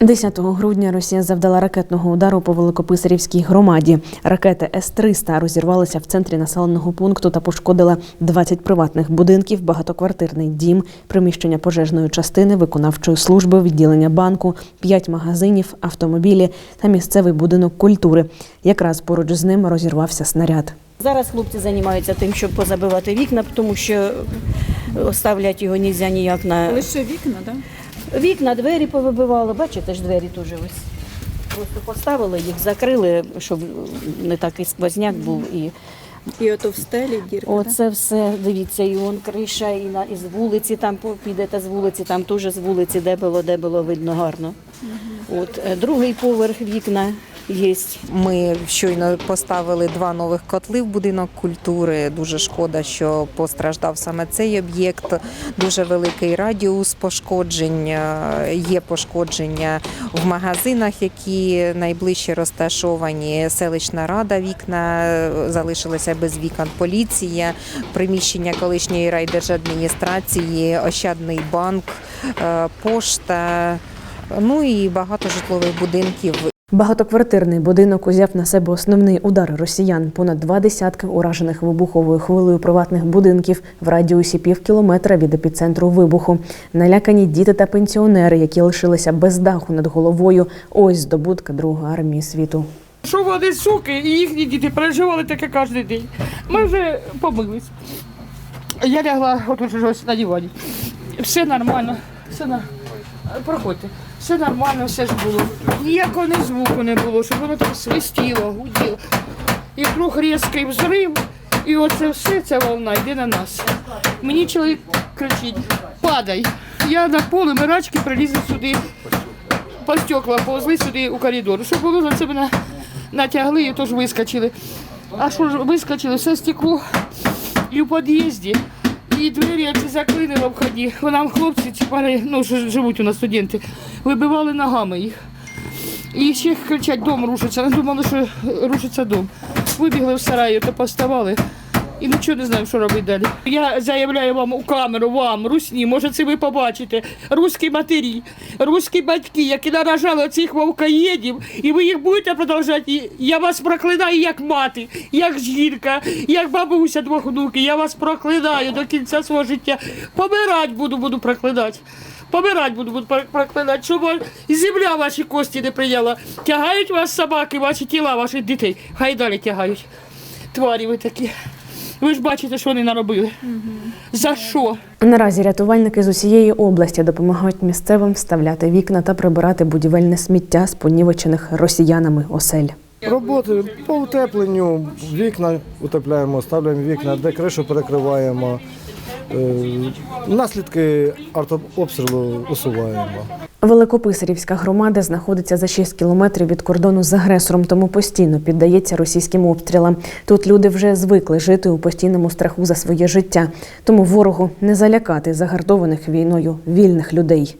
10 грудня Росія завдала ракетного удару по Великописарівській громаді. Ракети С-300 розірвалися в центрі населеного пункту та пошкодила 20 приватних будинків, багатоквартирний дім, приміщення пожежної частини, виконавчої служби, відділення банку, 5 магазинів, автомобілі та місцевий будинок культури. Якраз поруч з ним розірвався снаряд. Зараз хлопці займаються тим, щоб позабивати вікна, тому що оставлять його нельзя ніяк на Лише вікна, так? Вікна, двері повибивали. Бачите ж двері теж ось. Просто поставили їх, закрили, щоб не такий сквозняк був. І І ото в стелі дірка. оце все, дивіться, і он криша, і на і з вулиці, там по- підете з вулиці, там теж з вулиці, де було, де було видно гарно. От е, другий поверх вікна є. Ми щойно поставили два нових котли в будинок культури. Дуже шкода, що постраждав саме цей об'єкт. Дуже великий радіус пошкоджень. Е, Є пошкодження в магазинах, які найближче розташовані. Селищна рада вікна е, залишилися без вікон. Поліція, приміщення колишньої райдержадміністрації, Ощадний банк, е, пошта. Ну і багато житлових будинків Багатоквартирний будинок узяв на себе основний удар росіян. Понад два десятки уражених вибуховою хвилею приватних будинків в радіусі пів кілометра від епіцентру вибуху. Налякані діти та пенсіонери, які лишилися без даху над головою. Ось здобутка Другої армії світу. Що вони суки і їхні діти переживали таке кожен день. Ми вже помились. Я лягла отут ось на дивані. Все нормально, все на... проходьте. Все нормально, все ж було. Ніякого ні звуку не було, щоб воно так свистіло, гуділо. І вдруг різкий взрив, і оце все, ця волна йде на нас. Мені чоловік кричить, падай. Я на поле мирачки прилізла сюди, по стекла повзли сюди у коридор, щоб було на це мене натягли і теж вискочили. А що ж вискочили, все стекло і в під'їзді. І двері як заклинила в ході. Нам хлопці ці пари, ну що живуть у нас студенти, вибивали ногами їх. І ще кричать, дом рушиться. Ми думали, що рушиться дом. Вибігли в сараї, то поставали. І нічого не знаю, що робити далі. Я заявляю вам у камеру, вам, русні, може це ви побачите. Руські матері, руські батьки, які наражали цих вовкоєдів, і ви їх будете продовжувати. Я вас проклинаю як мати, як жінка, як бабуся двох внуків. Я вас проклинаю до кінця свого життя. Помирать буду, буду проклинати. Помирать буду, буду проклинати, щоб земля ваші кості не прийняла. Тягають вас собаки, ваші тіла, ваших дітей. Хай далі тягають. Тварі ви такі. Ви ж бачите, що вони наробили. За що? Наразі рятувальники з усієї області допомагають місцевим вставляти вікна та прибирати будівельне сміття з понівечених росіянами осель. Роботи по утепленню, вікна утепляємо, ставляємо вікна, де кришу перекриваємо. Е, Наслідки артобстрілу усуваємо. Великописарівська громада знаходиться за 6 кілометрів від кордону з агресором, тому постійно піддається російським обстрілам. Тут люди вже звикли жити у постійному страху за своє життя, тому ворогу не залякати загартованих війною вільних людей.